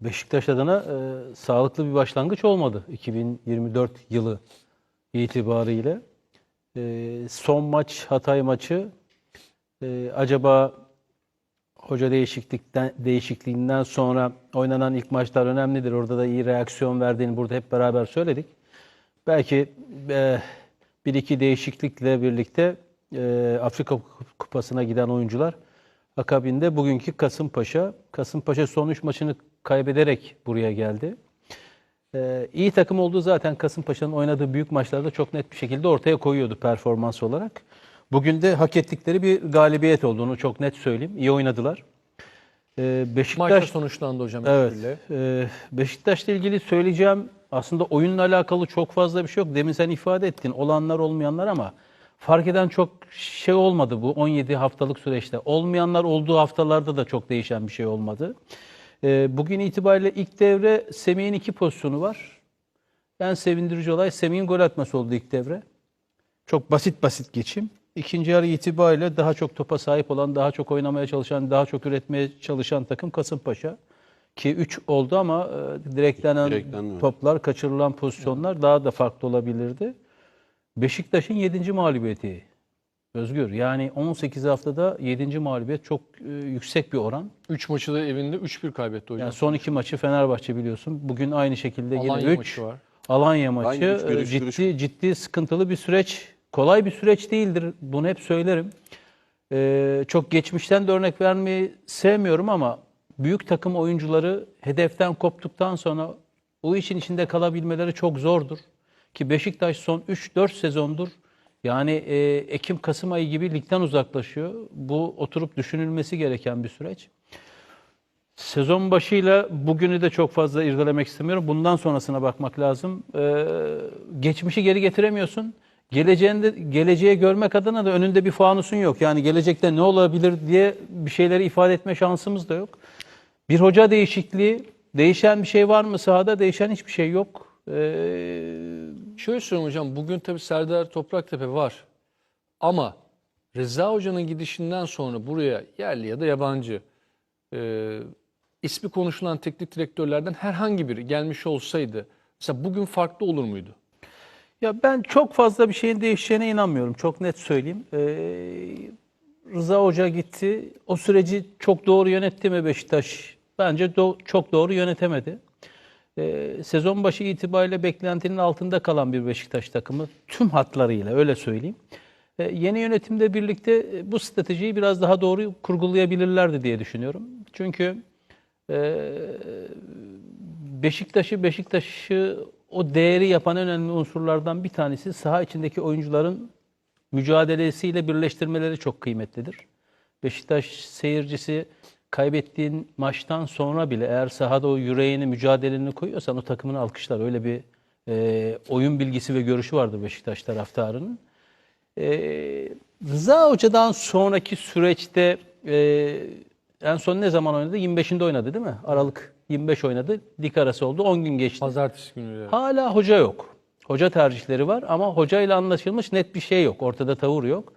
Beşiktaş adına e, sağlıklı bir başlangıç olmadı 2024 yılı itibariyle. E, son maç Hatay maçı e, acaba hoca değişiklikten değişikliğinden sonra oynanan ilk maçlar önemlidir. Orada da iyi reaksiyon verdiğini burada hep beraber söyledik. Belki e, bir iki değişiklikle birlikte e, Afrika Kupası'na giden oyuncular akabinde bugünkü Kasımpaşa. Kasımpaşa son 3 maçını kaybederek buraya geldi. Ee, iyi takım olduğu zaten Kasımpaşa'nın oynadığı büyük maçlarda çok net bir şekilde ortaya koyuyordu performans olarak. Bugün de hak ettikleri bir galibiyet olduğunu çok net söyleyeyim. İyi oynadılar. Ee, Beşiktaş Maçta sonuçlandı hocam. Evet. E, Beşiktaş'la ilgili söyleyeceğim aslında oyunla alakalı çok fazla bir şey yok. Demin sen ifade ettin olanlar olmayanlar ama fark eden çok şey olmadı bu 17 haftalık süreçte. Olmayanlar olduğu haftalarda da çok değişen bir şey olmadı. E, bugün itibariyle ilk devre Semih'in iki pozisyonu var. En sevindirici olay Semih'in gol atması oldu ilk devre. Çok basit basit geçim. İkinci yarı itibariyle daha çok topa sahip olan, daha çok oynamaya çalışan, daha çok üretmeye çalışan takım Kasımpaşa. Ki 3 oldu ama e, direklenen Direkten mi? toplar, kaçırılan pozisyonlar daha da farklı olabilirdi. Beşiktaş'ın 7. mağlubiyeti. Özgür yani 18 haftada 7. mağlubiyet çok e, yüksek bir oran. 3 maçı da evinde 3-1 kaybetti hocam. Yani son iki maçı Fenerbahçe biliyorsun. Bugün aynı şekilde yine Alanya 3. maçı var. Alanya maçı Aynı üç bir, e, üç bir, üç ciddi ciddi sıkıntılı bir süreç. Kolay bir süreç değildir. Bunu hep söylerim. Ee, çok geçmişten de örnek vermeyi sevmiyorum ama büyük takım oyuncuları hedeften koptuktan sonra o işin içinde kalabilmeleri çok zordur. Ki Beşiktaş son 3-4 sezondur yani e, Ekim-Kasım ayı gibi ligden uzaklaşıyor. Bu oturup düşünülmesi gereken bir süreç. Sezon başıyla bugünü de çok fazla irdelemek istemiyorum. Bundan sonrasına bakmak lazım. Ee, geçmişi geri getiremiyorsun. Geleceğinde, geleceğe görmek adına da önünde bir fanusun yok. Yani gelecekte ne olabilir diye bir şeyleri ifade etme şansımız da yok. Bir hoca değişikliği, değişen bir şey var mı sahada? Değişen hiçbir şey yok. Ee, Şöyle söyleyeyim hocam. Bugün tabii Serdar Topraktepe var. Ama Rıza Hoca'nın gidişinden sonra buraya yerli ya da yabancı e, ismi konuşulan teknik direktörlerden herhangi biri gelmiş olsaydı mesela bugün farklı olur muydu? Ya ben çok fazla bir şeyin değişeceğine inanmıyorum. Çok net söyleyeyim. Ee, Rıza Hoca gitti. O süreci çok doğru yönetti mi Beşiktaş? Bence do- çok doğru yönetemedi. Ee, sezon başı itibariyle beklentinin altında kalan bir Beşiktaş takımı tüm hatlarıyla öyle söyleyeyim. Ee, yeni yönetimde birlikte e, bu stratejiyi biraz daha doğru kurgulayabilirlerdi diye düşünüyorum. Çünkü e, Beşiktaş'ı Beşiktaş'ı o değeri yapan önemli unsurlardan bir tanesi saha içindeki oyuncuların mücadelesiyle birleştirmeleri çok kıymetlidir. Beşiktaş seyircisi kaybettiğin maçtan sonra bile eğer sahada o yüreğini, mücadeleni koyuyorsan o takımını alkışlar. Öyle bir e, oyun bilgisi ve görüşü vardır Beşiktaş taraftarının. E, Rıza Hoca'dan sonraki süreçte e, en son ne zaman oynadı? 25'inde oynadı değil mi? Aralık 25 oynadı. Lig arası oldu. 10 gün geçti. Pazartesi günü. ya. Hala hoca yok. Hoca tercihleri var ama hocayla anlaşılmış net bir şey yok. Ortada tavır yok.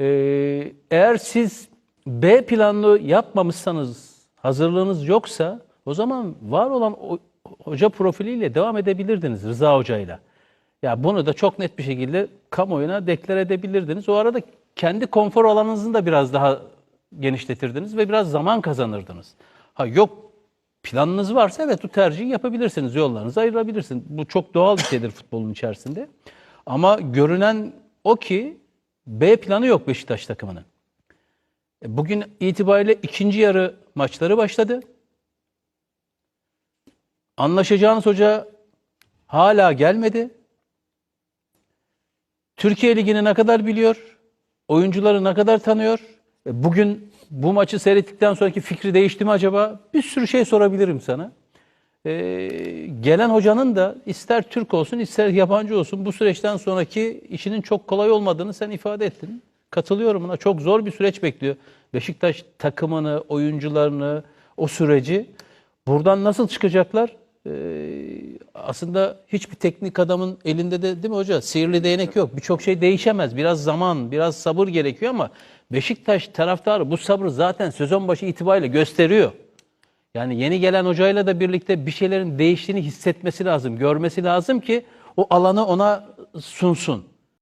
Ee, eğer siz B planlı yapmamışsanız, hazırlığınız yoksa o zaman var olan hoca profiliyle devam edebilirdiniz Rıza Hoca'yla. Ya bunu da çok net bir şekilde kamuoyuna deklar edebilirdiniz. O arada kendi konfor alanınızı da biraz daha genişletirdiniz ve biraz zaman kazanırdınız. Ha yok planınız varsa evet bu tercihi yapabilirsiniz. Yollarınızı ayırabilirsiniz. Bu çok doğal bir şeydir futbolun içerisinde. Ama görünen o ki B planı yok Beşiktaş takımının. E, Bugün itibariyle ikinci yarı maçları başladı. Anlaşacağınız hoca hala gelmedi. Türkiye Ligi'ni ne kadar biliyor? Oyuncuları ne kadar tanıyor? E, Bugün bu maçı seyrettikten sonraki fikri değişti mi acaba? Bir sürü şey sorabilirim sana. E, gelen hocanın da ister Türk olsun ister yabancı olsun bu süreçten sonraki işinin çok kolay olmadığını sen ifade ettin. Katılıyorum buna. Çok zor bir süreç bekliyor. Beşiktaş takımını, oyuncularını, o süreci. Buradan nasıl çıkacaklar? Ee, aslında hiçbir teknik adamın elinde de değil mi hoca? Sihirli değnek yok. Birçok şey değişemez. Biraz zaman, biraz sabır gerekiyor ama Beşiktaş taraftarı bu sabrı zaten sezon başı itibariyle gösteriyor. Yani yeni gelen hocayla da birlikte bir şeylerin değiştiğini hissetmesi lazım, görmesi lazım ki o alanı ona sunsun.